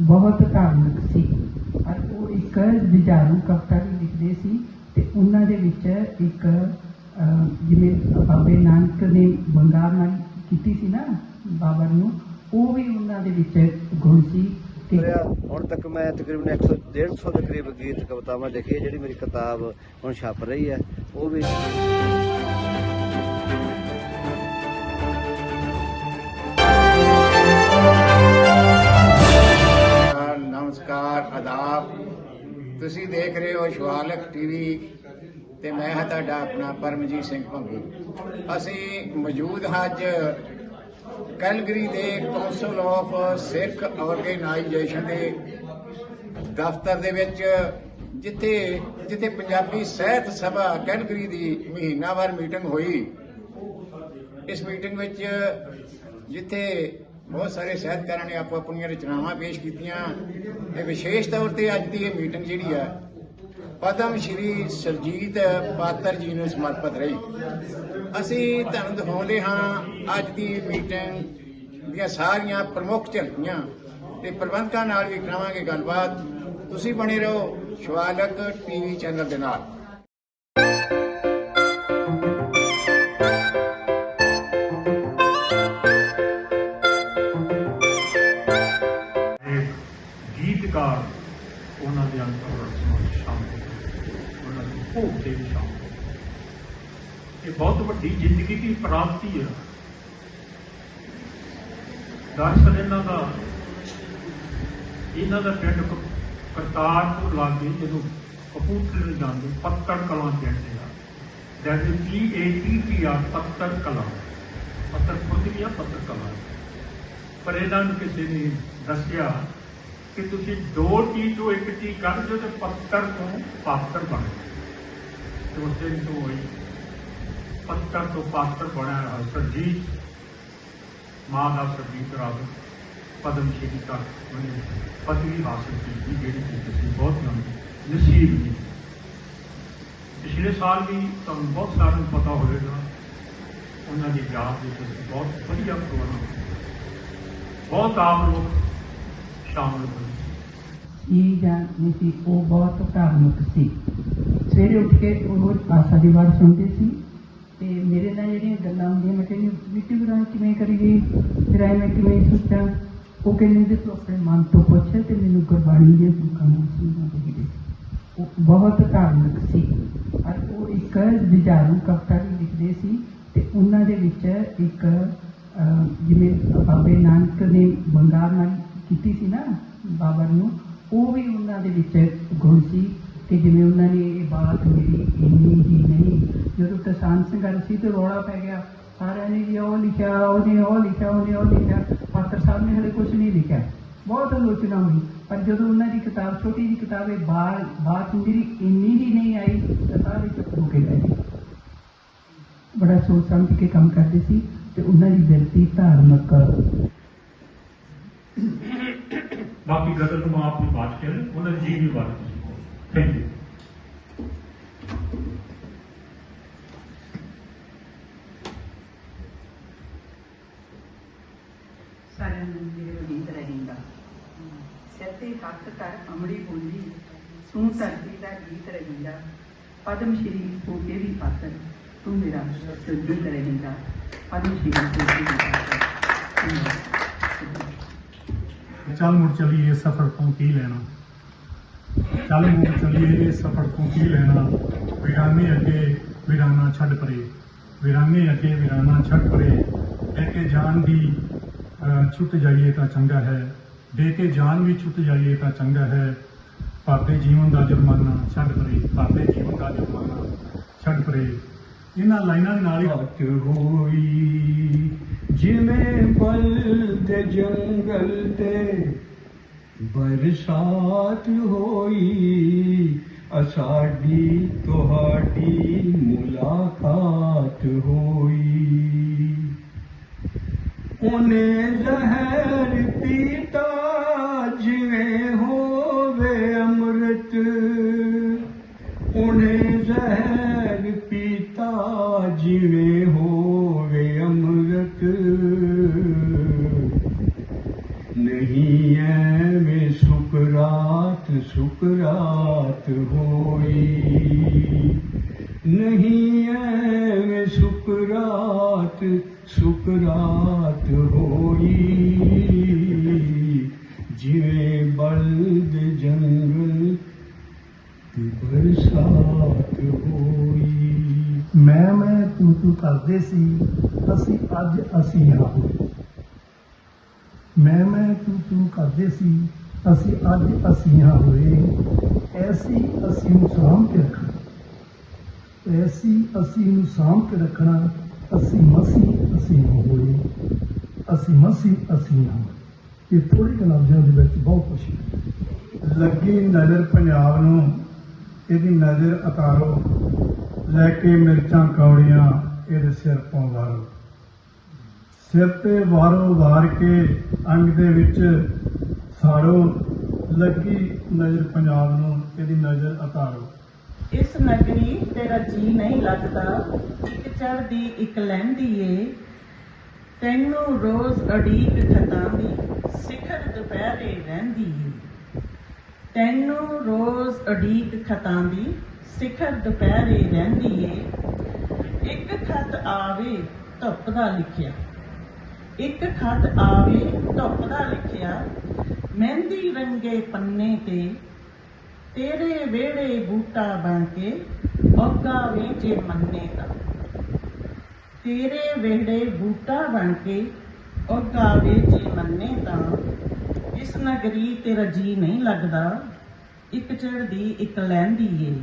ਬਹੁਤ ਧਾਰਮਿਕ ਸੀ। ਪਰ ਉਹ ਇੱਕ ਵਿਚਾਰੂ ਕਵਿਤਾ ਵੀ ਲਿਖਦੇ ਸੀ ਤੇ ਉਹਨਾਂ ਦੇ ਵਿੱਚ ਇੱਕ ਜਿਵੇਂ ਬਾਬੇ ਨਾਨਕ ਨੇ ਬੰਗਾਰ ਨਾਲ ਕੀਤੀ ਸੀ ਨਾ ਬਾਬਾ ਨੂੰ, ਉਹ ਵੀ ਉਹਨਾਂ ਦੇ ਵਿੱਚ ਗੁਣ ਸੀ ਹੁਣ ਤੱਕ ਮੈਂ ਤਕਰੀਬਨ 100 150 ਦੇ ਕਰੀਬ ਗੀਤ ਕਵਿਤਾਵਾਂ ਲਿਖੀ ਜਿਹੜੀ ਮੇਰੀ ਕਿਤਾਬ ਹੁਣ ਛਪ ਰਹੀ ਹੈ, ਉਹ ਵੀ ਨਮਸਕਾਰ, ਆਦਾਬ। ਤੁਸੀਂ ਦੇਖ ਰਹੇ ਹੋ ਸ਼ਿਵਾਲਕ ਟੀਵੀ ਤੇ ਮੈਂ ਹਾਂ ਤੁਹਾਡਾ ਆਪਣਾ ਪਰਮਜੀਤ ਸਿੰਘ ਭੰਗੀ। ਅਸੀਂ ਮੌਜੂਦ ਹਾਂ ਅੱਜ ਕੈਲਗਰੀ ਦੇ ਕਾਉਂਸਲ ਆਫ ਸਿੱਖ ਆਰਗੇਨਾਈਜੇਸ਼ਨ ਦੇ ਦਫ਼ਤਰ ਦੇ ਵਿੱਚ, ਜਿੱਥੇ ਜਿੱਥੇ ਪੰਜਾਬੀ ਸਾਹਿਤ ਸਭਾ ਕੈਲਗਰੀ ਦੀ ਮਹੀਨਾਵਾਰ ਮੀਟਿੰਗ ਹੋਈ। ਇਸ ਮੀਟਿੰਗ ਵਿੱਚ ਜਿੱਥੇ ਬਹੁਤ ਸਾਰੇ ਸਾਹਿਤਕਾਰਾਂ ਨੇ ਆਪੋ ਆਪਣੀਆਂ ਰਚਨਾਵਾਂ ਪੇਸ਼ ਕੀਤੀਆਂ। ਤੇ ਵਿਸ਼ੇਸ਼ ਤੌਰ ਤੇ ਅੱਜ ਦੀ ਇਹ ਮੀਟਿੰਗ ਜਿਹੜੀ ਆ, ਪਦਮ ਸ਼੍ਰੀ ਸਰਜੀਤ ਪਾਤਰ ਜੀ ਨੂੰ ਸਮਰਪਿਤ ਰਹੀ। ਅਸੀਂ ਤੁਹਾਨੂੰ ਦਿਖਾਉਂਦੇ ਹਾਂ ਅੱਜ ਦੀ ਮੀਟਿੰਗ ਦੀਆਂ ਸਾਰੀਆਂ ਪ੍ਰਮੁੱਖ ਝਲਕੀਆਂ ਤੇ ਪ੍ਰਬੰਧਕਾਂ ਨਾਲ ਵੀ ਕਰਾਵਾਂਗੇ ਗੱਲਬਾਤ। ਤੁਸੀਂ ਬਣੇ ਰਹੋ ਸ਼ਿਵਾਲਕ ਟੀਵੀ ਚੈਨਲ ਦੇ ਨਾਲ। ਗੀਤਕਾਰ ਉਹਨਾਂ ਦੇ ਅੰਦਰ ਵਿੱਚ ਸ਼ਾਮਿਲ ਉਹਨਾਂ ਦੀ ਭੋਗ ਤੇ ਵੀ ਸ਼ਾਮਿਲ ਇਹ ਬਹੁਤ ਵੱਡੀ ਜ਼ਿੰਦਗੀ ਦੀ ਪ੍ਰਾਪਤੀ ਹੈ ਦਰਸ਼ਨ ਇਹਨਾਂ ਦਾ ਇਹਨਾਂ ਦਾ ਪਿੰਡ ਕਰਤਾਰਪੁਰ ਲਾਗੇ ਜਦੋਂ ਕਪੂਰਥਲੇ ਨੂੰ ਜਾਂਦੇ ਪੱਤਰ ਕਲਾਂ ਪਿੰਡ ਆ that is P A T P R Pattar Kalan. Pattar Khurd ਪੱਤਰ ਕਲਾਂ। ਪਰ ਇਹਨਾਂ ਨੂੰ ਕਿਸੇ ਨੇ ਦੱਸਿਆ ਕਿ ਤੁਸੀਂ ਦੋ ਚੀਜ਼ ਤੋਂ ਇੱਕ ਚੀਜ਼ ਕੱਢ ਦਿਓ ਤੇ ਪੱਤਰ ਤੋਂ ਪਾਤਰ ਬਣ ਜਾਓ। ਤੇ ਉਸ ਦਿਨ ਤੋਂ ਹੋਈ ਪੱਤਰ ਤੋਂ ਪਾਤਰ ਬਣਿਆ ਸਰਜੀਤ, ਮਾਂ ਦਾ ਸਰਜੀਤ ਰਾਜ ਪਦਮ ਸ਼੍ਰੀ ਤੱਕ ਉਹਨੇ ਪਦਵੀ ਹਾਸਲ ਕੀਤੀ, ਜਿਹੜੀ ਕਿ ਤੁਸੀਂ ਬਹੁਤ ਨਸੀਬ ਨੇ ਪਿਛਲੇ ਸਾਲ ਵੀ ਤੁਹਾਨੂੰ ਬਹੁਤ ਸਾਰਿਆਂ ਨੂੰ ਪਤਾ ਹੋਵੇਗਾ, ਉਹਨਾਂ ਦੀ ਯਾਦ ਵਿੱਚ ਬਹੁਤ ਵਧੀਆ ਪ੍ਰੋਗਰਾਮ ਬਹੁਤ ਆਮ ਲੋਕ ਸ਼ਾਮਲ ਹੋਏ ਇਹ ਜਾਂ ਨਹੀਂ ਸੀ, ਉਹ ਬਹੁਤ ਧਾਰਮਿਕ ਸੀ। ਸਵੇਰੇ ਉੱਠ ਕੇ ਉਹ ਆਸਾ ਦੀ ਵਾਰ ਸੁਣਦੇ ਸੀ ਤੇ ਮੇਰੇ ਨਾਲ ਜਿਹੜੀਆਂ ਗੱਲਾਂ ਹੁੰਦੀਆਂ, ਮੈਂ ਕਹਿੰਦੀ ਮਿੱਟੀ ਬਣਾ ਕਿਵੇਂ ਕਰੀਏ ਫਿਰ ਐ ਮੈਂ ਕਿਵੇਂ ਸੋਚਾਂ? ਉਹ ਕਹਿੰਦੇ ਜੇ ਤੂੰ ਆਪਣੇ ਮਨ ਤੋਂ ਪੁੱਛ ਤੇ ਮੈਨੂੰ ਗੁਰਬਾਣੀ ਦੀਆਂ ਤੁਕਾਂ ਨੂੰ ਸੁਣਾਉਂਦੇ ਸੀ। ਉਹ ਬਹੁਤ ਧਾਰਮਿਕ ਸੀ। ਪਰ ਉਹ ਇੱਕ ਵਿਚਾਰੂ ਕਵਿਤਾ ਵੀ ਲਿਖਦੇ ਸੀ ਤੇ ਉਹਨਾਂ ਦੇ ਵਿੱਚ ਇੱਕ ਜਿਵੇਂ ਬਾਬੇ ਨਾਨਕ ਨੇ ਬੰਗਾਰ ਨਾਲ ਕੀਤੀ ਸੀ ਨਾ ਬਾਬਾ ਨੂੰ, ਉਹ ਵੀ ਉਹਨਾਂ ਦੇ ਵਿੱਚ ਗੁਣ ਸੀ ਕਿ ਜਿਵੇਂ ਉਹਨਾਂ ਨੇ ਇਹ ਬਾਤ ਮੇਰੀ ਇੰਨੀ ਹੀ ਨਹੀਂ। ਜਦੋਂ ਕਿਸਾਨ ਸੰਘਰਸ਼ ਸੀ ਤੇ ਰੌਲਾ ਪੈ ਗਿਆ, ਸਾਰਿਆਂ ਨੇ ਵੀ ਉਹ ਲਿਖਿਆ, ਉਹਨੇ ਉਹ ਲਿਖਿਆ, ਉਹਨੇ ਉਹ ਲਿਖਿਆ, ਪਾਤਰ ਸਾਹਿਬ ਨੇ ਹਲੇ ਕੁਝ ਨਹੀਂ ਲਿਖਿਆ। ਬਹੁਤ ਆਲੋਚਨਾ ਹੋਈ। ਪਰ ਜਦੋਂ ਉਹਨਾਂ ਦੀ ਕਿਤਾਬ, ਛੋਟੀ ਜਿਹੀ ਕਿਤਾਬ ਹੈ ਬਾਤ ਬਾਤ ਮੇਰੀ ਇੰਨੀ ਹੀ ਨਹੀਂ ਆਈ, ਤਾਂ ਸਾਰੇ ਚੁੱਪ ਹੋ ਕੇ ਬਹਿ ਬੜਾ ਸੋਚ ਸਮਝ ਕੇ ਕੰਮ ਕਰਦੇ ਸੀ ਤੇ ਉਹਨਾਂ ਦੀ ਬਿਰਤੀ ਧਾਰਮਿਕ ਬਾਕੀ ਗਦਰ ਨੂੰ ਆਪ ਨੂੰ ਬਾਤ ਕਰ ਉਹਨਾਂ ਦੀ ਜੀਵਨੀ ਬਾਰੇ ਤੁਸੀਂ ਥੈਂਕ ਯੂ ਸਾਰਿਆਂ ਨੂੰ ਮੇਰੇ ਵਜੀਦ ਰਹੇਗਾ ਸਿਰ ਤੇ ਹੱਥ ਕਰ ਅਮੜੀ ਬੋਲੀ ਸੂ ਧਰਤੀ ਦਾ ਗੀਤ ਰਹੇਗਾ ਪਦਮ ਸ਼੍ਰੀ ਹੋ ਕੇ ਵੀ ਪਾਤਰ ਤੂੰ ਮੇਰਾ ਸੁਰਜੀਤ ਰਹੇਗਾ ਪਦਮ ਸ਼੍ਰੀ ਹੋ ਕੇ ਵੀ ਪਾਤਰ ਚੱਲ ਮੁੜ ਚਲੀਏ ਸਫਰ ਤੋਂ ਕੀ ਲੈਣਾ। ਚੱਲ ਮੁੜ ਚਲੀਏ ਸਫਰ ਤੋਂ ਕੀ ਲੈਣਾ। ਵੀਰਾਨੇ ਅੱਗੇ ਵੀਰਾਨਾ ਛੱਡ ਪਰੇ। ਵੀਰਾਨੇ ਅੱਗੇ ਵੀਰਾਨਾ ਛੱਡ ਪਰੇ। ਲੈ ਕੇ ਜਾਨ ਦੀ ਛੁੱਟ ਜਾਈਏ ਤਾਂ ਚੰਗਾ ਹੈ। ਦੇ ਕੇ ਜਾਨ ਵੀ ਛੁੱਟ ਜਾਈਏ ਤਾਂ ਚੰਗਾ ਹੈ। ਭਾਵੇਂ ਜੀਵਨ ਦਾ ਜੁਰਮਾਨਾ ਛੱਡ ਪਰੇ। ਭਾਵੇਂ ਜੀਵਨ ਦਾ ਜੁਰਮਾਨਾ ਛੱਡ ਪਰੇ। ਇਹਨਾਂ ਲਾਈਨਾਂ ਦੇ ਨਾਲ ਹੀ ਰਾਤ ਹੋਈ। ਜਿਵੇਂ ਬਲ ਦੇ ਜੰਗਲ ਤੇ ਬਰਸਾਤ ਹੋਈ ਅਸਾਡੀ ਤੁਹਾਡੀ ਮੁਲਾਕਾਤ ਹੋਈ। ਉਹਨੇ ਜ਼ਹਿਰ ਪੀਤਾ ਜਿਵੇਂ ਮੈਂ ਮੈਂ ਤੂੰ ਤੂੰ ਕਰਦੇ ਸੀ, ਅਸੀਂ ਅੱਜ ਅਸੀਂ ਹਾਂ ਹੋਏ। ਮੈਂ ਮੈਂ ਤੂੰ ਤੂੰ ਕਰਦੇ ਸੀ, ਅਸੀਂ ਅੱਜ ਅਸੀਂ ਹਾਂ ਹੋਏ। ਐਸੀ ਅਸੀਂ ਨੂੰ ਸਾਂਭ ਕੇ ਰੱਖਣਾ। ਐਸੀ ਅਸੀਂ ਨੂੰ ਸਾਂਭ ਕੇ ਰੱਖਣਾ, ਅਸੀਂ ਮਸੀ ਅਸੀਂ ਹਾਂ ਹੋਏ। ਅਸੀਂ ਮਸੀ ਅਸੀਂ ਹਾਂ ਇਹ ਥੋੜੇ ਜਿਹੇ ਦੇ ਵਿੱਚ ਬਹੁਤ ਕੁਛ ਹੈ। ਲੱਗੀ ਨਜ਼ਰ ਪੰਜਾਬ ਨੂੰ, ਇਹਦੀ ਨਜ਼ਰ ਉਤਾਰੋ। ਲੈ ਕੇ ਮਿਰਚਾਂ ਕੌੜੀਆਂ ਇਹਦੇ ਸਿਰ ਤੋਂ ਵਾਰੋ ਸਿਰ ਤੇ ਵਾਰੋ ਵਾਰ ਕੇ ਅੰਗ ਦੇ ਵਿੱਚ ਸਾੜੋ, ਲੱਗੀ ਨਜ਼ਰ ਪੰਜਾਬ ਨੂੰ, ਇਹਦੀ ਨਜ਼ਰ ਉਤਾਰੋ। ਇਸ ਨਗਰੀ ਤੇਰਾ ਜੀ ਨਹੀਂ ਲੱਗਦਾ, ਇੱਕ ਚੜਦੀ ਇੱਕ ਲਹਿੰਦੀ ਏ। ਤੈਨੂੰ ਰੋਜ਼ ਅੜੀਕ ਖਤਾਂਦੀ ਸਿਖਰ ਦੁਪਹਿਰੇ ਰਹਿੰਦੀ ਏ। ਤੈਨੂੰ ਰੋਜ਼ ਅੜੀਕ ਖਤਾਂਦੀ ਸਿਖਰ ਦੁਪਹਿਰੇ ਰਹਿੰਦੀ ਏ। ਇੱਕ ਖਤ ਆਵੇ, ਧੁੱਪ ਦਾ ਲਿਖਿਆ। ਇੱਕ ਖਤ ਆਵੇ, ਧੁੱਪ ਦਾ ਲਿਖਿਆ। ਮਹਿੰਦੀ ਰੰਗੇ ਪੰਨੇ ਤੇ, ਤੇਰੇ ਵਿਹੜੇ ਬੂਟਾ ਬਣ ਕੇ ਔਗਾ ਵੇਚੇ ਮੰਨੇ ਦਾ ਤੇਰੇ ਵਿਹੜੇ ਬੂਟਾ ਬਣ ਕੇ ਔਗਾ ਵੇਚੇ ਮੰਨੇ ਤਾਂ। ਇਸ ਨਗਰੀ ਤੇਰਾ ਜੀ ਨਹੀਂ ਲੱਗਦਾ। ਇੱਕ ਚੜਦੀ ਇੱਕ ਲੈਂਦੀ ਏ।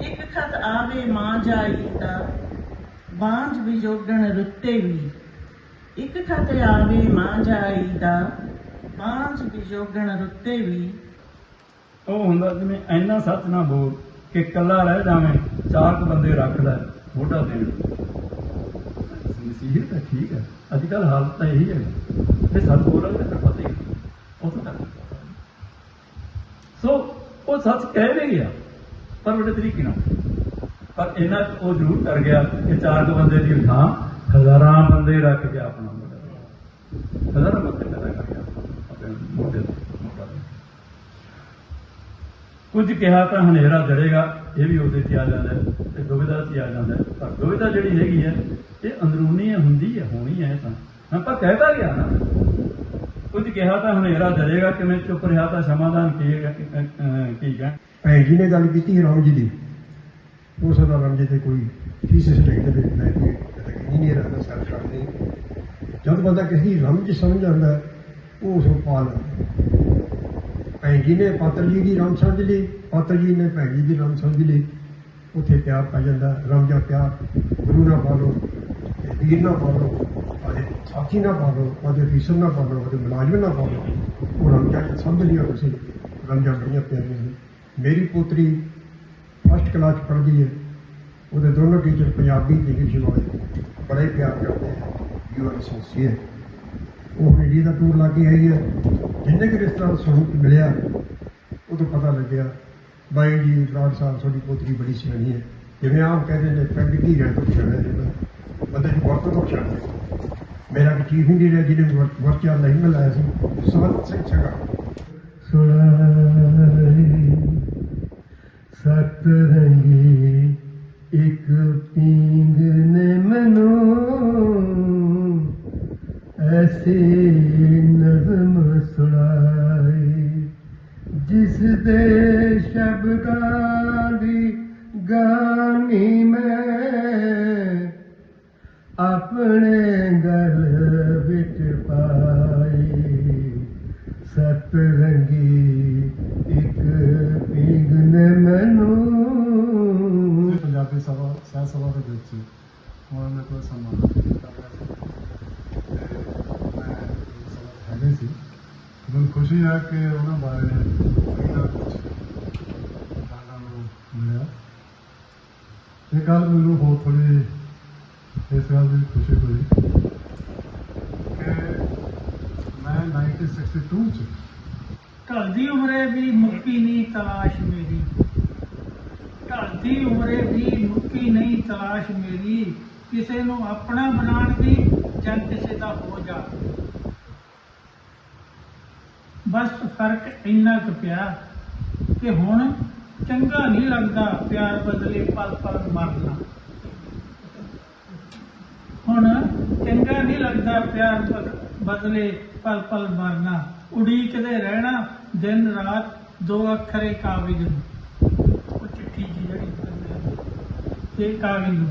ਇੱਕ ਖਤ ਆਵੇ ਮਾਂ ਜਾਈ ਦਾ ਬਾਂਝ ਵਿਜੋਗਣ ਰੁੱਤੇ ਵੀ। ਇੱਕ ਖਤ ਆਵੇ ਮਾਂ ਜਾਈ ਦਾ ਬਾਂਝ ਵਿਜੋਗਣ ਰੁੱਤੇ ਵੀ। ਉਹ ਹੁੰਦਾ ਜਿਵੇਂ ਇੰਨਾ ਸੱਚ ਨਾ ਬੋਲ ਕਿ ਕੱਲਾ ਰਹਿ ਜਾਵੇਂ ਚਾਰ ਕੁ ਬੰਦੇ ਰੱਖ ਲੈ ਮੋਢਾ ਦੇਣ। ਨਸੀਹਤ ਤਾਂ ਠੀਕ ਹੈ ਅੱਜ ਕੱਲ ਹਾਲਤ ਤਾਂ ਇਹੀ ਹੈ। ਤੇ ਸੱਚ ਬੋਲਾਂਗੇ ਤਾਂ ਪਤਾ ਹੀ ਨਹੀਂ। ਉਹ ਸੋ, ਉਹ ਸੱਚ ਕਹਿ ਵੀ ਗਿਆ ਪਰ ਬੜੇ ਤਰੀਕੇ ਨਾਲ। ਪਰ ਇਹਨਾਂ ਉਹ ਜ਼ਰੂਰ ਕਰ ਗਿਆ ਕਿ ਚਾਰ ਕੁ ਬੰਦੇ ਦੀ ਥਾਂ ਹਜ਼ਾਰਾਂ ਬੰਦੇ ਰੱਖ ਕੇ ਆਪਣਾ ਮੋਢਾ ਹਜ਼ਾਰਾਂ ਬੰਦੇ ਪੈਦਾ ਕਰ ਗਿਆ ਆਪਣੇ ਮੋਢੇ ਕੁਝ ਕਿਹਾ ਤਾਂ ਹਨੇਰਾ ਜੜੇਗਾ, ਇਹ ਵੀ ਉਹਦੇ 'ਚ ਆ ਜਾਂਦਾ ਹੈ ਤੇ ਦੁਵਿਧਾ 'ਚ ਆ ਜਾਂਦਾ ਪਰ ਦੁਵਿਧਾ ਜਿਹੜੀ ਹੈਗੀ ਹੈ, ਇਹ ਅੰਦਰੂਨੀ ਹੁੰਦੀ ਹੈ, ਹੋਣੀ ਹੈ ਇਹ ਤਾਂ। ਆਪਾਂ ਪਰ ਕਹਿਤਾ ਗਿਆ ਨਾ। ਕੁਝ ਕਿਹਾ ਤਾਂ ਹਨੇਰਾ ਜੜੇਗਾ, ਕਿਵੇਂ ਚੁੱਪ ਰਿਹਾ ਤਾਂ ਸਮਾਧਾਨ ਕੀ ਹੈ ਕੀ ਹੈ ਭੈਣ ਜੀ ਨੇ ਗੱਲ ਕੀਤੀ, ਰਾਮ ਜੀ ਦੀ। ਹੋ ਸਕਦਾ ਰਾਮ ਜੀ ਤੇ ਕੋਈ ਥੀਸਿਸ ਲਿਖ ਦੇਵੇ ਮੈਂ ਕੋਈ ਕਦੇ ਨਹੀਂ ਰਹਿਣਾ ਸਰ ਕਰਦੇ ਜਦ ਬੰਦਾ ਕਿਸੇ ਦੀ ਰਮਜ ਸਮਝ ਆਉਂਦਾ, ਉਹ ਉਸ ਨੂੰ ਪਾ ਲੈਂਦਾ ਭੈਣ ਜੀ ਨੇ ਪਾਤਰ ਜੀ ਦੀ ਰਮ ਸਮਝ ਲਈ, ਪਾਤਰ ਜੀ ਨੇ ਭੈਣ ਜੀ ਦੀ ਰਮ ਸਮਝ ਲਈ। ਉੱਥੇ ਪਿਆਰ ਪੈ ਜਾਂਦਾ ਰਮਜਾ ਪਿਆਰ ਗੁਰੂ ਨਾਲ ਪਾ ਲਓ, ਤੇ ਵੀਰ ਨਾਲ ਪਾ ਲਓ ਉਹਦੇ ਸਾਥੀ ਨਾਲ ਪਾ ਲਓ ਉਹਦੇ ਅਫੀਸਰ ਨਾਲ ਪਾ ਲਓ ਉਹਦੇ ਮੁਲਾਜ਼ਮ ਨਾਲ ਪਾ ਲਓ, ਉਹ ਰਮਜਾ ਸਮਝ ਲਿਆ ਤੁਸੀਂ। ਰਮਜਾ ਬੜੀਆਂ ਪਿਆਰੀਆਂ ਮੇਰੀ ਪੋਤਰੀ ਫਸਟ ਕਲਾਸ ਪੜ੍ਹਦੀ ਹੈ। ਉਹਦੇ ਦੋਨੋਂ ਟੀਚਰ ਪੰਜਾਬੀ ਤੇ ਇੰਗਲਿਸ਼ ਵਾਲੇ ਬੜੇ ਪਿਆਰ ਕਰਦੇ ਹੈ ਯੂ ਆਰ ਸਿੰਸੀਅਰ ਉਹ ਹੁਣ ਇੰਡੀਆ ਦਾ ਟੂਰ ਲਾ ਕੇ ਆਈ ਹੈ। ਜਿੰਨੇ ਕਿ ਰਿਸ਼ਤਾ ਸੁਣ ਮਿਲਿਆ ਉਹ ਤੋਂ ਪਤਾ ਲੱਗਿਆ, ਬਾਈ ਜੀ ਬਰਾੜ ਸਾਹਿਬ ਤੁਹਾਡੀ ਪੋਤਰੀ ਬੜੀ ਸਿਆਣੀ ਹੈ। ਜਿਵੇਂ ਆਪ ਕਹਿੰਦੇ ਨੇ, ਪਿੰਡ ਕੀ ਰਹਿ ਤੋਂ ਸਿਆਣਾ ਜਿਹੜਾ। ਬੰਦੇ ਨੂੰ ਵਰਤ ਤੋਂ ਸਿਆਣਾ ਮੇਰਾ ਵੀ ਚੀਫ ਇੰਜੀਨੀਅਰ ਜਿਹਨੇ ਵਰ- ਵਰਚਾ ਨਹੀਂ ਮਿਲਾਇਆ ਸੀ। ਸਵੰਤ ਸਿੰਘ ਛਗਾ। ਸੁਣਾਈ। ਸਤ ਰੰਗੀ ਇੱਕ ਪੀਂਗ ਨੇ ਮੈਨੂੰ ਐਸੀ ਨਜ਼ਮ ਸੁਣਾਈ, ਜਿਸ ਦੇ ਸ਼ਬਦਾਂ ਦੀ ਗਾਨੀ ਮੈਂ ਆਪਣੇ ਗਲ ਵਿੱਚ ਪਾਈ। ਸਤ ਰੰਗੀ ਸਭਾ ਸਹਿ ਸਭਾ ਦੇ ਵਿੱਚ ਹੁਣ ਮੇਰੇ ਕੋਲ ਸਮਾਂ ਕਰ ਰਿਹਾ ਸੀ ਤੇ ਮੈਂ ਹੈਗੇ ਸੀ ਮੈਨੂੰ ਖੁਸ਼ੀ ਹੈ ਕਿ ਉਹਨਾਂ ਬਾਰੇ ਇਹਨਾਂ ਕੁਝ ਜਾਣਨ ਨੂੰ ਮਿਲਿਆ ਇਹ ਗੱਲ ਮੈਨੂੰ ਹੋਰ ਥੋੜੀ ਇਸ ਗੱਲ ਦੀ ਖੁਸ਼ੀ ਹੋਈ ਕਿ ਮੈਂ 1962 ਚ ਢਲਦੀ ਉਮਰੇ ਵੀ ਮੁੱਕੀ ਨਹੀਂ ਤਲਾਸ਼ ਮੇਰੀ ਢਲਦੀ ਉਮਰੇ ਵੀ ਮੁੱਕੀ ਨਹੀਂ ਤਲਾਸ਼ ਮੇਰੀ। ਕਿਸੇ ਨੂੰ ਆਪਣਾ ਬਣਾਉਣ ਦੀ ਜਾਂ ਕਿਸੇ ਦਾ ਹੋ ਜਾ। ਬਸ ਫ਼ਰਕ ਇੰਨਾ ਕੁ ਪਿਆ ਕਿ ਹੁਣ ਚੰਗਾ ਨਹੀਂ ਲੱਗਦਾ ਪਿਆਰ ਬਦਲੇ ਪਲ ਪਲ ਮਰਨਾ। ਹੁਣ ਚੰਗਾ ਨਹੀਂ ਲੱਗਦਾ ਪਿਆਰ ਬਦਲੇ ਪਲ ਪਲ ਮਰਨਾ। ਉਡੀਕਦੇ ਰਹਿਣਾ ਦਿਨ ਰਾਤ ਦੋ ਅੱਖਰੇ ਕਾਗਜ਼ ਨੂੰ। ਉਹ ਚਿੱਠੀ ਜਿਹੜੀ ਤੇ ਕਾਗਜ਼ ਨੂੰ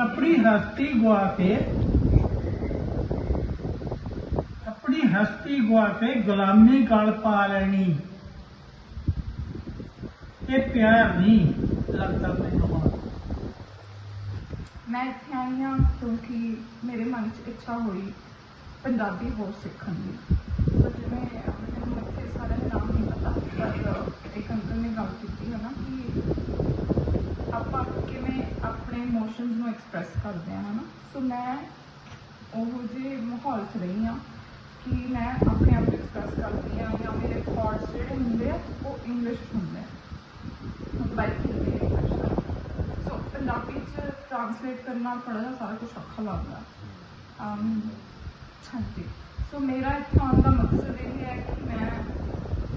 ਆਪਣੀ ਹਸਤੀ ਗਵਾ ਕੇ, ਆਪਣੀ ਹਸਤੀ ਗਵਾ ਕੇ ਗੁਲਾਮੀ ਗਲ ਪਾ ਲੈਣੀ। ਇਹ ਪਿਆਰ ਨਹੀਂ ਲੱਗਦਾ ਮੈਨੂੰ ਮੈਂ ਇੱਥੇ ਆਈ ਹਾਂ ਕਿਉਂਕਿ ਮੇਰੇ ਮਨ 'ਚ ਇੱਛਾ ਹੋਈ ਪੰਜਾਬੀ ਹੋਰ ਸਿੱਖਣ ਦੀ। ਸੋ ਜਿਵੇਂ ਮੈਨੂੰ ਇੱਥੇ ਸਾਰਿਆਂ ਨਾਮ ਇੱਕ ਅੰਕਲ ਨੇ ਗੱਲ ਕੀਤੀ ਹੈ ਨਾ ਕਿ ਆਪਾਂ ਕਿਵੇਂ ਆਪਣੇ ਇਮੋਸ਼ਨਸ ਨੂੰ ਐਕਸਪ੍ਰੈਸ ਕਰਦੇ ਹਾਂ ਹਨਾ ਸੋ ਮੈਂ ਉਹੋ ਜਿਹੇ ਮਾਹੌਲ 'ਚ ਰਹੀ ਹਾਂ ਕਿ ਮੈਂ ਆਪਣੇ ਆਪ ਨੂੰ ਐਕਸਪ੍ਰੈਸ ਕਰਦੀ ਹਾਂ ਜਾਂ ਮੇਰੇ ਥਾਟਸ ਜਿਹੜੇ ਹੁੰਦੇ ਆ ਉਹ ਇੰਗਲਿਸ਼ 'ਚ ਹੁੰਦੇ ਆ ਬਾਈਕ ਹੁੰਦੀ ਹੈ ਸੋ ਪੰਜਾਬੀ ਚ ਟ੍ਰਾਂਸਲੇਟ ਕਰਨਾ ਥੋੜਾ ਜਿਹਾ ਸਾਰਾ ਕੁਝ ਔਖਾ ਲੱਗਦਾ ਅਮ ਹਾਂਜੀ ਸੋ ਮੇਰਾ ਇੱਥੇ ਆਉਣ ਦਾ ਮਕਸਦ ਇਹ ਹੈ ਕਿ ਮੈਂ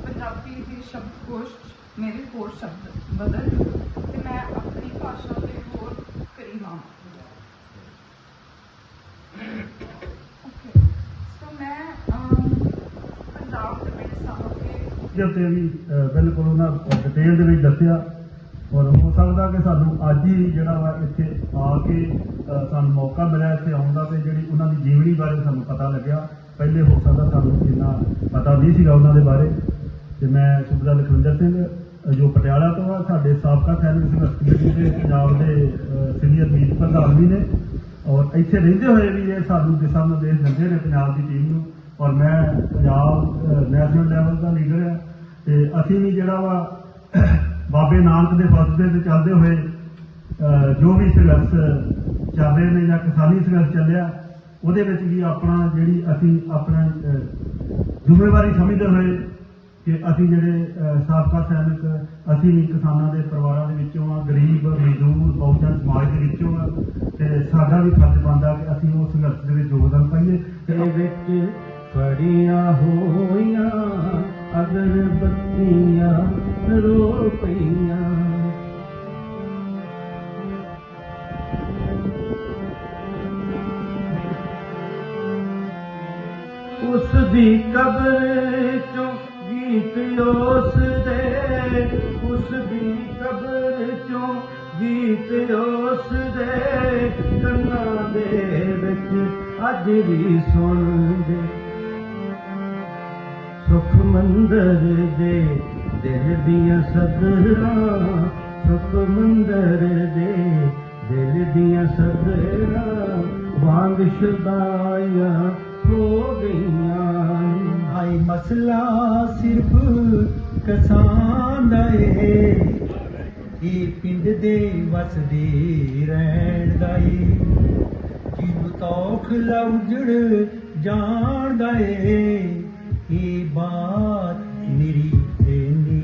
ਪੰਜਾਬੀ ਦੀ ਸ਼ਬਦਕੋਸ਼ ਮੇਰੇ ਹੋਰ ਸ਼ਬਦ ਬਦਲ ਤੇ ਮੈਂ ਆਪਣੀ ਭਾਸ਼ਾ ਦੇ ਹੋਰ ਕਰੀਬ ਓਕੇ ਸੋ ਮੈਂ ਪੰਜਾਬ ਦੇ ਵਿੱਚ ਸਾਹ ਕੇ ਜਿਹਦੇ ਵੀ ਬਿਲਕੁਲ ਉਹਨਾਂ ਡਿਟੇਲ ਦੇ ਵਿੱਚ ਦੱਸਿਆ ਔਰ ਹੋ ਸਕਦਾ ਕਿ ਸਾਨੂੰ ਅੱਜ ਹੀ ਜਿਹੜਾ ਵਾ ਇੱਥੇ ਆ ਕੇ ਸਾਨੂੰ ਮੌਕਾ ਮਿਲਿਆ, ਇੱਥੇ ਆਉਣ ਦਾ ਤੇ ਜਿਹੜੀ ਉਹਨਾਂ ਦੀ ਜੀਵਨੀ ਬਾਰੇ ਸਾਨੂੰ ਪਤਾ ਲੱਗਿਆ। ਪਹਿਲੇ ਹੋ ਸਕਦਾ ਸਾਨੂੰ ਇੰਨਾ ਪਤਾ ਨਹੀਂ ਸੀਗਾ ਉਹਨਾਂ ਦੇ ਬਾਰੇ। ਤੇ ਮੈਂ ਸੁਬਦਾ ਲਖਵਿੰਦਰ ਸਿੰਘ, ਜੋ ਪਟਿਆਲਾ ਤੋਂ ਆ, ਸਾਡੇ ਸਾਬਕਾ ਸੈਨਿਕ ਸੰਘਰਸ਼ ਕਮੇਟੀ ਦੇ ਪੰਜਾਬ ਦੇ ਸੀਨੀਅਰ ਮੀਤ ਪ੍ਰਧਾਨ ਵੀ ਨੇ। ਔਰ ਇੱਥੇ ਰਹਿੰਦੇ ਹੋਏ ਵੀ ਇਹ ਸਾਨੂੰ ਦਿਸ਼ਾ ਨਿਰਦੇਸ਼ ਦਿੰਦੇ ਨੇ ਪੰਜਾਬ ਦੀ ਟੀਮ ਨੂੰ। ਔਰ ਮੈਂ ਪੰਜਾਬ ਨੈਸ਼ਨਲ ਲੈਵਲ ਦਾ ਲੀਡਰ ਹਾਂ ਤੇ ਅਸੀਂ ਵੀ ਜਿਹੜਾ ਵਾ, ਬਾਬੇ ਨਾਨਕ ਦੇ ਫਸਦੇ ਤੇ ਚੱਲਦੇ ਹੋਏ ਜੋ ਵੀ ਸੰਘਰਸ਼ ਚੱਲ ਰਹੇ ਨੇ ਜਾਂ ਕਿਸਾਨੀ ਸੰਘਰਸ਼ ਚੱਲਿਆ, ਉਹਦੇ ਵਿੱਚ ਵੀ ਆਪਣਾ ਜਿਹੜੀ ਅਸੀਂ ਆਪਣਾ ਜ਼ਿੰਮੇਵਾਰੀ ਸਮਝਦੇ ਹੋਏ ਕਿ ਅਸੀਂ ਜਿਹੜੇ ਸਾਬਕਾ ਸੈਨਿਕ, ਅਸੀਂ ਵੀ ਕਿਸਾਨਾਂ ਦੇ ਪਰਿਵਾਰਾਂ ਦੇ ਵਿੱਚੋਂ ਆ, ਗਰੀਬ, ਮਜ਼ਦੂਰ, ਬਹੁਜਨ ਸਮਾਜ ਦੇ ਵਿੱਚੋਂ ਆ, ਤੇ ਸਾਡਾ ਵੀ ਫਰਜ਼ ਬਣਦਾ ਕਿ ਅਸੀਂ ਉਹ ਸੰਘਰਸ਼ ਦੇ ਵਿੱਚ ਯੋਗਦਾਨ ਪਾਈਏ। ਤੇ ਵਿੱਚ ਫੜੀਆਂ ਹੋਈਆਂ ਅਗਰ ਬੱਤੀਆਂ ਰੋ ਪਈਆਂ ਉਸ ਦੀ ਕਬਰ ਚੋਂ ਗੀਤ ਉਸ ਦੇ ਉਸ ਦੀ ਕਬਰ ਚੋਂ ਗੀਤ ਉਸ ਦੇ ਕੰਨਾਂ ਦੇ ਵਿੱਚ ਅੱਜ ਵੀ ਸੁਣਦੇ। ਸੁਖ ਮੰਦਰ ਦੇ ਦਿਲ ਦੀਆਂ ਸਦਰਾਂ, ਸੁਖ ਮੰਦਰ ਦੇ ਦਿਲ ਦੀਆਂ ਸਦਰਾਂ ਵਾਂਗ ਸ਼ਦਾਇਆ ਹੋ ਗਈਆਂ। ਹਾਈ ਮਸਲਾ ਸਿਰਫ ਕਿਸਾਨ ਦਾ ਏ। ਇਹ ਪਿੰਡ ਦੇ ਵਸਦੇ ਰਹਿਣ ਦਾ ਏ। ਜਿਹਨੂੰ ਤੌਖ ਲਉਜੜ ਜਾਣਦਾ ਏ। ਇਹ ਬਾਤ ਮੇਰੀ ਤੇਨੀ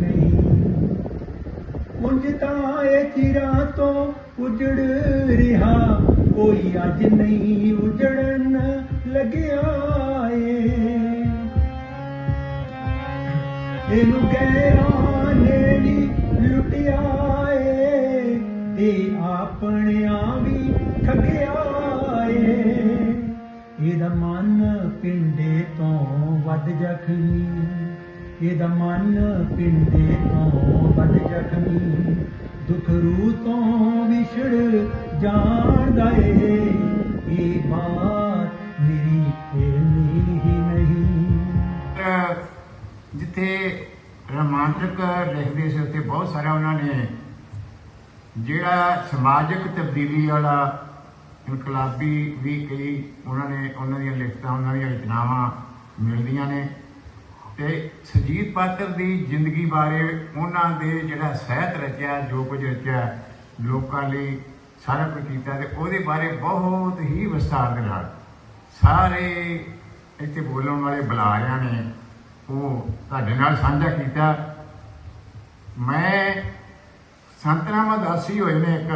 ਨਹੀਂ। ਉਂਝ ਤਾਂ ਇਹ ਚਿਰਾਂ ਤੋਂ ਉਜੜ ਰਿਹਾ। ਕੋਈ ਅੱਜ ਨਹੀਂ ਉਜੜਨ ਲੱਗਿਆ ਏ। ਇਹਨੂੰ ਗੈਰਾਂ ਨੇ ਵੀ ਲੁੱਟਿਆ ਏ ਤੇ ਆਪਣਿਆਂ ਵੀ ਠੱਗਿਆ ਏ ਇਹਦਾ ਮਨ ਪਿੰਡੇ ਤੋਂ ਵੱਧ ਜ਼ਖਮੀ। ਇਹਦਾ ਮਨ ਪਿੰਡੇ ਤੋਂ ਵੱਧ ਜ਼ਖਮੀ। ਦੁੱਖ ਰੂ ਤੋਂ ਵਿਛੜ ਜਾਣਦਾ ਏ। ਇਹ ਬਾਤ ਮੇਰੀ ਜਿੱਥੇ ਰੋਮਾਂਟਿਕ ਲਿਖਦੇ ਸੀ, ਉੱਥੇ ਬਹੁਤ ਸਾਰਾ ਉਹਨਾਂ ਨੇ ਜਿਹੜਾ ਸਮਾਜਿਕ ਤਬਦੀਲੀ ਵਾਲਾ ਇਨਕਲਾਬੀ ਵੀ ਕਈ ਉਹਨਾਂ ਨੇ, ਉਹਨਾਂ ਦੀਆਂ ਲਿਖਤਾਂ, ਉਹਨਾਂ ਦੀਆਂ ਰਚਨਾਵਾਂ ਮਿਲਦੀਆਂ ਨੇ। ਤੇ ਸੁਜੀਤ ਪਾਤਰ ਦੀ ਜ਼ਿੰਦਗੀ ਬਾਰੇ ਉਹਨਾਂ ਦੇ ਜਿਹੜਾ ਸਾਹਿਤ ਰਚਿਆ, ਜੋ ਕੁਝ ਰਚਿਆ, ਲੋਕਾਂ ਲਈ ਸਾਰਾ ਕੁਝ ਕੀਤਾ ਤੇ ਉਹਦੇ ਬਾਰੇ ਬਹੁਤ ਹੀ ਵਿਸਤਾਰ ਦੇ ਨਾਲ ਸਾਰੇ ਇੱਥੇ ਬੋਲਣ ਵਾਲੇ ਬੁਲਾਰਿਆਂ ਨੇ ਉਹ ਤੁਹਾਡੇ ਨਾਲ ਸਾਂਝਾ ਕੀਤਾ। ਮੈਂ ਸੰਤਰਾਮ ਦਾਸੀ ਹੋਏ ਨੇ ਇੱਕ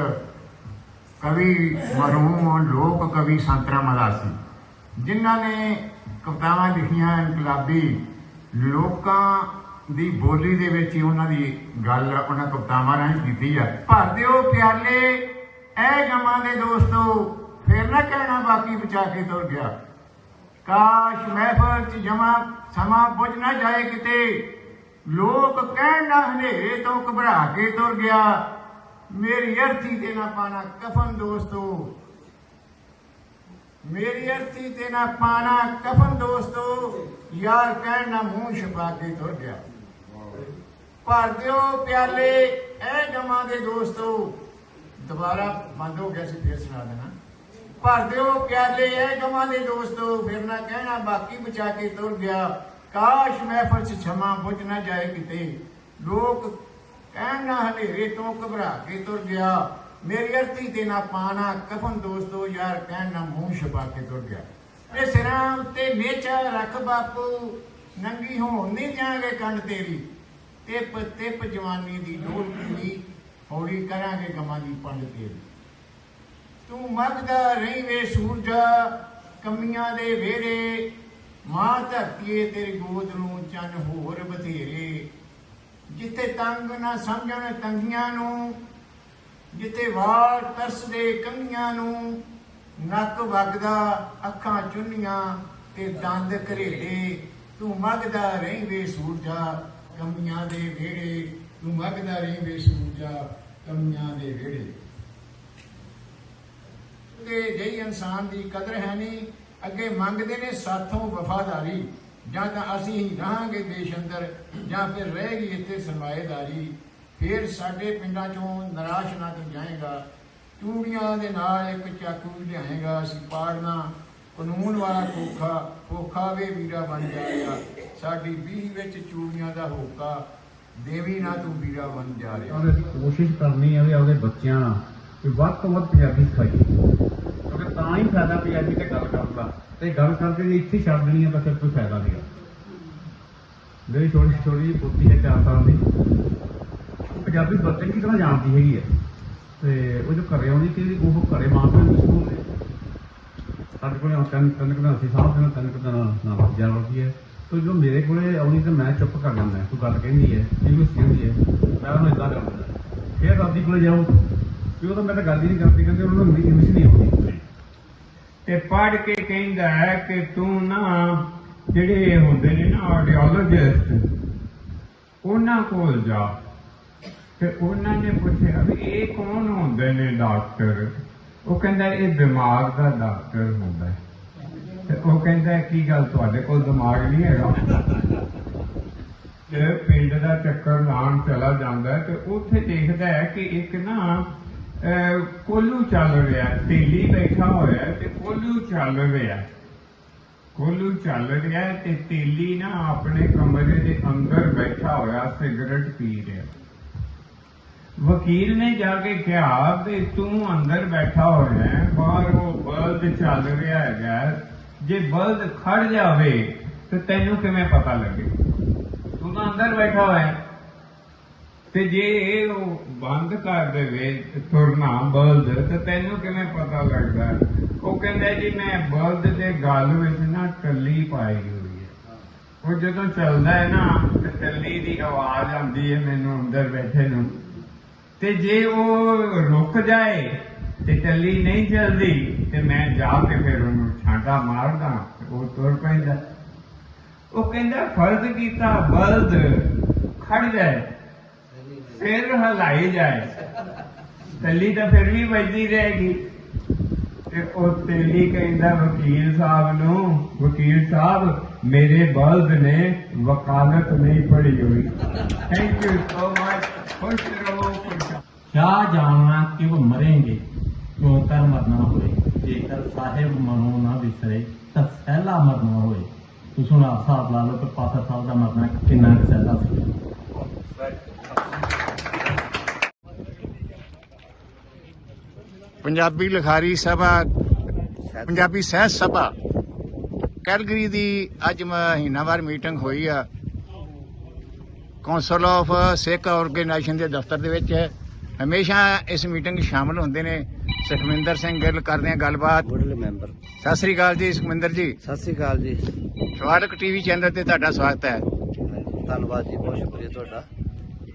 ਕਵੀ, ਮਰਹੂਮ ਲੋਕ ਕਵੀ ਸੰਤਰਾਮ ਦਾਸੀ, ਜਿਨ੍ਹਾਂ ਨੇ ਕਵਿਤਾਵਾਂ ਲਿਖੀਆਂ, ਇਨਕਲਾਬੀ ਲੋਕਾਂ ਦੀ ਬੋਲੀ ਦੇ ਵਿੱਚ ਹੀ ਉਹਨਾਂ ਦੀ ਗੱਲ, ਉਹਨਾਂ ਕਵਿਤਾਵਾਂ ਰਾਹੀਂ ਕੀਤੀ ਆ। ਭਰ ਦਿਓ ਪਿਆਲੇ ਐ ਗਮਾਂ ਦੇ ਦੋਸਤੋ, ਫਿਰ ਨਾ ਕਹਿਣਾ ਬਾਕੀ ਬਚਾ ਕੇ ਤੁਰ ਗਿਆ। ਕਾਸ਼ ਮਹਿਫਲ ਚ ਜਮਾ ਸਮਾਂ ਪੁੱਜ ਨਾ ਜਾਏ ਕਿਤੇ ਲੋਕ ਕਹਿਣ ਨਾ ਹਨੇਰੇ ਤੋਂ ਘਬਰਾ ਕੇ ਤੁਰ ਗਿਆ ਮੇਰੀ ਅਰਥੀ ਤੇ ਨਾ ਪਾਣਾ ਕਫਨ ਦੋਸਤੋ ਮੇਰੀ ਅਰਥੀ ਤੇ ਨਾ ਪਾਣਾ ਕਫਨ ਦੋਸਤੋ ਯਾਰ ਕਹਿਣ ਨਾ ਮੂੰਹ ਛੁਪਾ ਕੇ ਤੁਰ ਗਿਆ ਭਰ ਦਿਓ ਪਿਆਲੇ ਐ ਗਮਾਂ ਦੇ ਦੋਸਤੋ ਦੁਬਾਰਾ ਬੰਦ ਹੋ ਗਿਆ ਸੀ ਫੇਰ ਸੁਣਾ ਦੇਣਾ ਭਰ ਦਿਓ ਪਿਆਲੇ ਐ ਗਮਾਂ ਦੇ ਦੋਸਤੋ, ਫਿਰ ਨਾ ਕਹਿਣਾ, ਬਾਕੀ ਬਚਾ ਕੇ ਤੁਰ ਗਿਆ। ਕਾਸ਼ ਮਹਿਫਲ 'ਚ ਛਮਾ ਬੁੱਝ ਨਾ ਜਾਏ ਕਿਤੇ। ਲੋਕ ਕਹਿਣ ਹਨੇਰੇ ਤੋਂ ਘਬਰਾ ਕੇ ਤੁਰ ਗਿਆ। ਮੇਰੀ ਅਰਥੀ ਤੇ ਨਾ ਪਾਣਾ, ਕਫਨ ਦੋਸਤੋ, ਯਾਰ ਕਹਿਣ ਨਾ ਮੂੰਹ ਛਪਾ ਕੇ ਤੁਰ ਗਿਆ। ਇਹ ਸਿਰਾਂ ਉੱਤੇ ਮੇਚਾ ਰੱਖ ਬਾਪੂ, ਨੰਗੀ ਹੋਣ ਨਹੀਂ ਜਾਗੇ ਕੰਡ ਤੇਰੀ। ਤਿਪ ਤਿਪ ਜਵਾਨੀ ਦੀ ਡੋਲ ਪੀਲੀ ਹੌਲੀ ਕਰਾਂਗੇ ਗਮਾਂ ਦੀ ਪੰਡ ਤੇਰੀ। ਤੂੰ ਮਗਦਾ ਰਹੀ ਵੇ ਸੂਰਜਾ, ਕਮੀਆਂ ਦੇ ਵੇੜੇ ਮਾਂ ਧਰਤੀਏ ਤੇਰੀ ਗੋਦ ਨੂੰ ਚੰਨ ਹੋਰ ਬਥੇਰੇ। ਜਿੱਥੇ ਤੰਗ ਨਾ ਸਮਝਣ ਤੰਗੀਆਂ ਨੂੰ, ਜਿੱਥੇ ਵਾਲ ਤਰਸਦੇ ਕੰਗੀਆਂ ਨੂੰ, ਨੱਕ ਵਗਦਾ ਅੱਖਾਂ ਚੁੰਨੀਆਂ ਤੇ ਦੰਦ ਘਰੇੜੇ। ਤੂੰ ਮਗਦਾ ਰਹੀ ਵੇ ਸੂਰਜਾ, ਕਮੀਆਂ ਦੇ ਵੇੜੇ ਤੂੰ ਮਗਦਾ ਰਹੀ ਵੇ ਸੂਰਜਾ, ਕਮੀਆਂ ਦੇ ਵੇੜੇ ਤੇ ਜਈ ਇਨਸਾਨ ਦੀ ਕਦਰ ਹੈ ਨਹੀਂ, ਅੱਗੇ ਮੰਗਦੇ ਨੇ ਸਾਥੋਂ ਵਫਾਦਾਰੀ, ਜਾਂ ਤਾਂ ਅਸੀਂ ਹੀ ਰਹਾਂਗੇ ਦੇਸ਼ ਅੰਦਰ, ਜਾਂ ਫਿਰ ਰਹੇਗੀ ਇੱਥੇ ਸਰਮਾਏਦਾਰੀ, ਫਿਰ ਸਾਡੇ ਪਿੰਡਾਂ ਚੋਂ ਨਿਰਾਸ਼ ਨਾ ਤੂੰ ਜਾਏਗਾ, ਚੂੜੀਆਂ ਦੇ ਨਾਲ ਇੱਕ ਚਾਕੂ ਲਿਆਏਗਾ, ਅਸੀਂ ਪਾੜਨਾ, ਕਾਨੂੰਨ ਵਾਲਾ ਕੋਖਾ ਕੋਖਾ ਵੇ ਵੀਰਾ ਬਣ ਜਾਏਗਾ, ਸਾਡੀ ਬੀਹ ਵਿੱਚ ਚੂੜੀਆਂ ਦਾ ਹੋਕਾ, ਦੇਵੀ ਨਾ ਤੂੰ ਵੀਰਾ ਬਣ ਜਾ ਰਿਹਾ। ਕੋਸ਼ਿਸ਼ ਕਰਨੀ ਹੈ ਵੀ ਆਪਦੇ ਬੱਚਿਆਂ ਨਾਲ ਵੀ ਵੱਧ ਤੋਂ ਵੱਧ ਪੰਜਾਬੀ ਸਿਖਾਈਏ। ਤਾਂ ਹੀ ਫਾਇਦਾ ਪੰਜਾਬੀ ਤੇ ਗੱਲ ਕਰਨ ਦਾ। ਤੇ ਗੱਲ ਕਰਕੇ ਜੇ ਇੱਥੇ ਛੱਡ ਦੇਣੀ ਹੈ ਤਾਂ ਫਿਰ ਕੋਈ ਫਾਇਦਾ ਨਹੀਂਗਾ ਮੇਰੀ ਛੋਟੀ ਛੋਟੀ ਜਿਹੀ ਪੁੱਤੀ ਹੈ 4 ਸਾਲ ਦੀ। ਪੰਜਾਬੀ ਬੱਚੇ ਕੀ ਤਰ੍ਹਾਂ ਜਾਣਦੀ ਹੈਗੀ ਹੈ ਤੇ ਉਹ ਜੋ ਘਰੇ ਆਉਂਦੀ ਤੇ ਉਹ ਘਰੇ ਮਾਂ ਪਿਓ ਨੂੰ ਸਕੂਲ ਸਾਡੇ ਕੋਲੇ ਤਿੰਨ ਤਿੰਨ ਕੁ ਅਸੀਂ ਸਾਂਭ ਦੇਣਾ ਤਿੰਨ ਕੁ ਦਿਨ ਨਾਲ ਜਾਣਦੀ ਹੈ ਤੇ ਜੋ ਮੇਰੇ ਕੋਲੇ ਆਉਣੀ ਤੇ ਮੈਂ ਚੁੱਪ ਕਰ ਜਾਂਦਾ ਕੋਈ ਗੱਲ ਕਹਿੰਦੀ ਹੈ ਇਹਨੂੰ ਕਹਿੰਦੀ ਹੈ। ਮੈਂ ਉਹਨੂੰ ਇਦਾਂ ਕਰਦਾ। ਫਿਰ ਦਾਦੀ ਕੋਲੇ ਜਾਓ ਵੀ ਉਹ ਤਾਂ ਮੈਂ ਤਾਂ ਗੱਲ ਹੀ ਨਹੀਂ ਕਰਦੀ, ਕਹਿੰਦੇ ਉਹਨਾਂ ਨੂੰ ਇੰਗਲਿਸ਼ ਨਹੀਂ ਆਉਂਦੀ। ਤੇ ਪੜ੍ਹ ਕੇ ਕਹਿੰਦਾ ਹੈ ਕਿ ਤੂੰ ਨਾ ਜਿਹੜੇ ਹੁੰਦੇ ਨੇ ਨਾ ਆਡੀਓਲੋਜਿਸਟ, ਉਹਨਾਂ ਕੋਲ ਜਾ। ਤੇ ਉਹਨਾਂ ਨੇ ਪੁੱਛਿਆ ਵੀ ਇਹ ਕੌਣ ਹੁੰਦੇ ਨੇ ਡਾਕਟਰ? ਉਹ ਕਹਿੰਦਾ ਇਹ ਦਿਮਾਗ ਦਾ ਡਾਕਟਰ ਹੁੰਦਾ ਹੈ। ਤੇ ਉਹ ਕਹਿੰਦਾ, ਕੀ ਗੱਲ ਤੁਹਾਡੇ ਕੋਲ ਦਿਮਾਗ ਨਹੀਂ ਹੈਗਾ? ਤੇ ਪਿੰਡ ਦਾ ਚੱਕਰ ਲਾਉਣ ਚਲਾ ਜਾਂਦਾ ਤੇ ਉੱਥੇ ਦੇਖਦਾ ਹੈ ਕਿ ਇੱਕ ਨਾ ਕੋਲੂ ਚੱਲ ਰਿਹਾ ਤੇਲੀ ਬੈਠਾ ਹੋਇਆ ਤੇ ਕੋਲੂ ਚੱਲ ਰਿਹਾ। ਕੋਲੂ ਚੱਲ ਰਿਹਾ ਤੇ ਤੇਲੀ ਨਾ ਆਪਣੇ ਕਮਰੇ ਦੇ ਅੰਦਰ ਬੈਠਾ ਹੋਇਆ, ਸਿਗਰਟ ਪੀ ਰਿਹਾ। ਵਕੀਲ ਨੇ ਜਾ ਕੇ ਕਿਹਾ ਵੀ ਤੂੰ ਅੰਦਰ ਬੈਠਾ ਹੋਇਆ ਬਾਹਰ ਉਹ ਬਲਦ ਚੱਲ ਰਿਹਾ ਹੈਗਾ। ਜੇ ਬਲਦ ਖੜ ਜਾਵੇ, ਤੇ ਤੈਨੂੰ ਕਿਵੇਂ ਪਤਾ ਲੱਗੇ? ਤੂੰ ਤਾਂ ਅੰਦਰ ਬੈਠਾ ਹੋਇਆ ਤੇ ਜੇ ਇਹ ਉਹ ਬੰਦ ਕਰ ਦੇਵੇ, ਤੁਰਨਾ ਬਲਦ, ਤੇ ਤੈਨੂੰ ਕਿਵੇਂ ਪਤਾ ਲੱਗਦਾ? ਉਹ ਕਹਿੰਦਾ ਜੀ, ਮੈਂ ਬਲਦ ਦੇ ਗਲ ਵਿੱਚ ਨਾ ਟੱਲੀ ਪਾਈ ਹੋਈ ਹੈ। ਉਹ ਜਦੋਂ ਚੱਲਦਾ ਹੈ ਨਾ, ਤੇ ਟੱਲੀ ਦੀ ਆਵਾਜ਼ ਆਉਂਦੀ ਹੈ ਮੈਨੂੰ ਅੰਦਰ ਬੈਠੇ ਨੂੰ। ਤੇ ਜੇ ਉਹ ਰੁਕ ਜਾਏ, ਤੇ ਟੱਲੀ ਨਹੀਂ ਚੱਲਦੀ, ਤੇ ਮੈਂ ਜਾ ਕੇ ਫਿਰ ਉਹਨੂੰ ਛਾਂਟਾ ਮਾਰਦਾ ਉਹ ਤੁਰ ਪੈਂਦਾ। ਉਹ ਕਹਿੰਦਾ, ਫਰਜ਼ ਕੀਤਾ ਬਲਦ ਖੜ ਜਾਏ। ਫਿਰ ਹਲਾਈ ਜਾਏ। ਤੱਲੀ ਤਾਂ ਫਿਰ ਵੀ ਵੱਜਦੀ ਰਹੇਗੀ। ਤੇ ਉਹ ਤੇਲੀ ਕਹਿੰਦਾ ਵਕੀਲ ਸਾਹਿਬ ਨੂੰ ਵਕੀਲ ਸਾਹਿਬ ਮੇਰੇ ਬਲਦ ਨੇ ਵਕਾਲਤ ਨਹੀਂ ਪੜੀ ਹੋਈ। ਥੈਂਕ ਯੂ ਸੋ ਮਚ ਖੁਸ਼ ਰਹੋ ਕਿਆ ਜਾਣਨਾ ਕਿ ਉਹ ਮਰेंगे ਕਿਉਂ ਤਰ ਮਰਨਾ ਹੋਏ ਜੇਕਰ ਸਾਹਿਬ ਮਨੋਂ ਨਾ ਵਿਸਰੇ ਤਾਂ ਸਹਿਲਾ ਮਰਨਾ ਹੋਏ ਤੁਸੀਂ ਹੁਣ ਸਾਹਿਬ ਲਾ ਲਓ ਕਿ ਸਾਹਿਬ ਦਾ ਮਰਨਾ ਕਿੰਨਾ ਸਹਿਲਾ ਸੀ। ਪੰਜਾਬੀ ਲਿਖਾਰੀ ਸਭਾ ਪੰਜਾਬੀ ਸਹਿਤ ਸਭਾ। ਕੈਲਗਰੀ ਦੀ ਅੱਜ ਮਹੀਨਾਵਾਰ ਮੀਟਿੰਗ ਹੋਈ ਆ। ਕੌਂਸਲ ਆਫ ਸਿੱਖ ਆਰਗੇਨਾਈਜੇਸ਼ਨ ਦੇ ਦਫ਼ਤਰ ਦੇ ਵਿੱਚ ਹਮੇਸ਼ਾ ਇਸ ਮੀਟਿੰਗ ਸ਼ਾਮਲ ਹੁੰਦੇ ਨੇ। ਸੁਖਮਿੰਦਰ ਸਿੰਘ ਗਿੱਲ ਕਰਦੇ ਆ ਗੱਲਬਾਤ। ਮੈਂਬਰ ਸਤਿ ਸ੍ਰੀ ਅਕਾਲ ਜੀ ਸੁਖਮਿੰਦਰ ਜੀ। ਸਤਿ ਸ੍ਰੀ ਅਕਾਲ ਜੀ। ਸਵਾਲਕ ਟੀਵੀ ਚੈਨਲ ਤੇ ਤੁਹਾਡਾ ਸਵਾਗਤ ਹੈ। ਧੰਨਵਾਦ ਜੀ ਬਹੁਤ ਸ਼ੁਕਰੀਆ ਤੁਹਾਡਾ।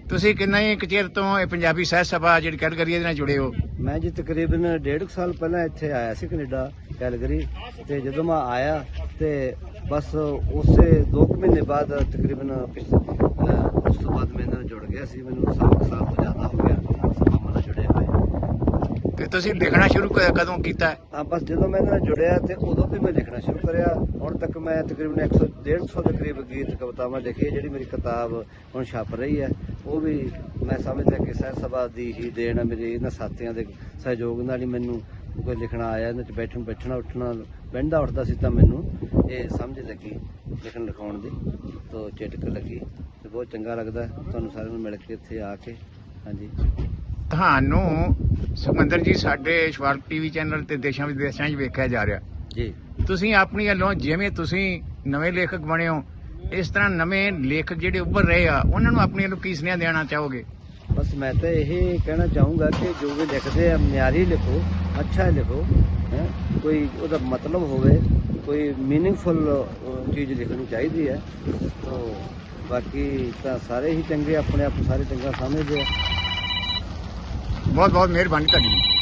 ਤੁਸੀਂ ਕਿੰਨਾ ਹੀ ਕੁ ਚਿਰ ਤੋਂ ਇਹ ਪੰਜਾਬੀ ਸਾਹਿਤ ਸਭਾ ਜਿਹੜੀ ਕੈਲਗਰੀ ਇਹਦੇ ਨਾਲ ਜੁੜੇ ਹੋ? ਮੈਂ ਜੀ ਤਕਰੀਬਨ ਡੇਢ ਕੁ ਸਾਲ ਪਹਿਲਾਂ ਇੱਥੇ ਆਇਆ ਸੀ ਕੈਨੇਡਾ, ਕੈਲਗਰੀ, ਤੇ ਜਦੋਂ ਮੈਂ ਆਇਆ ਤੇ ਬਸ ਉਸੇ 2 ਮਹੀਨੇ ਬਾਅਦ ਤਕਰੀਬਨ ਪਿਛ- ਉਸ ਤੋਂ ਬਾਅਦ ਮੈਂ ਇਹਨਾਂ ਨਾਲ ਜੁੜ ਗਿਆ ਸੀ, ਮੈਨੂੰ ਸਾਲ ਸਾਲ ਤੋਂ ਜ਼ਿਆਦਾ ਹੋ ਗਿਆ ਸਭਾਵਾਂ ਨਾਲ ਜੁੜੇ ਹੋਏ ਤੇ ਤੁਸੀਂ ਲਿਖਣਾ ਸ਼ੁਰੂ ਕ- ਕਦੋਂ ਕੀਤਾ? ਹੈ? ਹਾਂ ਬਸ ਜਦੋਂ ਮੈਂ ਇਹਨਾਂ ਨਾਲ ਜੁੜਿਆ ਤੇ ਉਦੋਂ ਤੋਂ ਮੈਂ ਲਿਖਣਾ ਸ਼ੁਰੂ ਕਰਿਆ। ਹੁਣ ਤੱਕ ਮੈਂ ਤਕਰੀਬਨ 100 150 ਦੇ ਕਰੀਬ ਗੀਤ, ਕਵਿਤਾਵਾਂ ਲਿਖੀ ਜਿਹੜੀ ਮੇਰੀ ਕਿਤਾਬ ਹੁਣ ਛਪ ਰਹੀ ਹੈ, ਉਹ ਵੀ ਮੈਂ ਸਮਝਦਾ ਕਿ ਸਾਹਿਤ ਸਭਾ ਦੀ ਹੀ ਦੇਣ ਹੈ ਮੇਰੇ ਇਹਨਾਂ ਸਾਥੀਆਂ ਦੇ ਸਹਿਯੋਗ ਨਾਲ ਹੀ ਮੈਨੂੰ ਕੋਈ ਲਿਖਣਾ ਆਇਆ, ਇਹਨਾਂ 'ਚ ਬੈਠਣ, ਬੈਠਣਾ, ਉੱਠਣਾ, ਬਹਿੰਦਾ ਉੱਠਦਾ ਸੀ ਤਾਂ ਮੈਨੂੰ ਇਹ ਸਮਝ ਲੱਗੀ ਲਿਖਣ, ਲਿਖਾਉਣ ਦੀ, ਤੋਂ ਚਿਟਕ ਲੱਗੀ। ਤੇ ਬਹੁਤ ਚੰਗਾ ਲੱਗਦਾ, ਤੁਹਾਨੂੰ ਸਾਰਿਆਂ ਨੂੰ ਮਿਲ ਕੇ ਇੱਥੇ ਆ ਕੇ। ਹਾਂਜੀ। ਤੁਹਾਨੂੰ ਸੁਖਮੰਦਰ ਜੀ ਸਾਡੇ ਸ਼ਵਾਰਕ ਟੀਵੀ ਚੈਨਲ ਤੇ ਦੇਸ਼ਾਂ ਵਿਦੇਸ਼ਾਂ 'ਚ ਵੇਖਿਆ ਜਾ ਰਿਹਾ। ਜੀ। ਤੁਸੀਂ ਆਪਣੀ ਵੱਲੋਂ ਜਿਵੇਂ ਤੁਸੀਂ ਨਵੇਂ ਲੇਖਕ ਬਣੇ ਹੋ ਇਸ ਤਰ੍ਹਾਂ ਨਵੇਂ ਲੇਖਕ ਜਿਹੜੇ ਉੱਭਰ ਰਹੇ ਆ ਉਹਨਾਂ ਨੂੰ ਆਪਣੀ ਵੱਲੋਂ ਕੀ ਸੁਨੇਹਾ ਦੇਣਾ ਚਾਹੋਗੇ? ਬਸ ਮੈਂ ਤਾਂ ਇਹ ਕਹਿਣਾ ਚਾਹੂੰਗਾ ਕਿ ਜੋ ਵੀ ਲਿਖਦੇ ਆ ਮਿਆਰੀ ਲਿਖੋ ਅੱਛਾ ਲਿਖੋ ਹੈ ਕੋਈ ਉਹਦਾ ਮਤਲਬ ਹੋਵੇ ਕੋਈ ਮੀਨਿੰਗਫੁਲ ਚੀਜ਼ ਲਿਖਣੀ ਚਾਹੀਦੀ ਹੈ। ਤੋਂ ਬਾਕੀ ਤਾਂ ਸਾਰੇ ਹੀ ਚੰਗੇ ਆਪਣੇ ਆਪ ਨੂੰ ਸਾਰੇ ਚੰਗਾ ਸਮਝਦੇ ਆ। ਬਹੁਤ ਬਹੁਤ ਮਿਹਰਬਾਨੀ ਤੁਹਾਡੀ।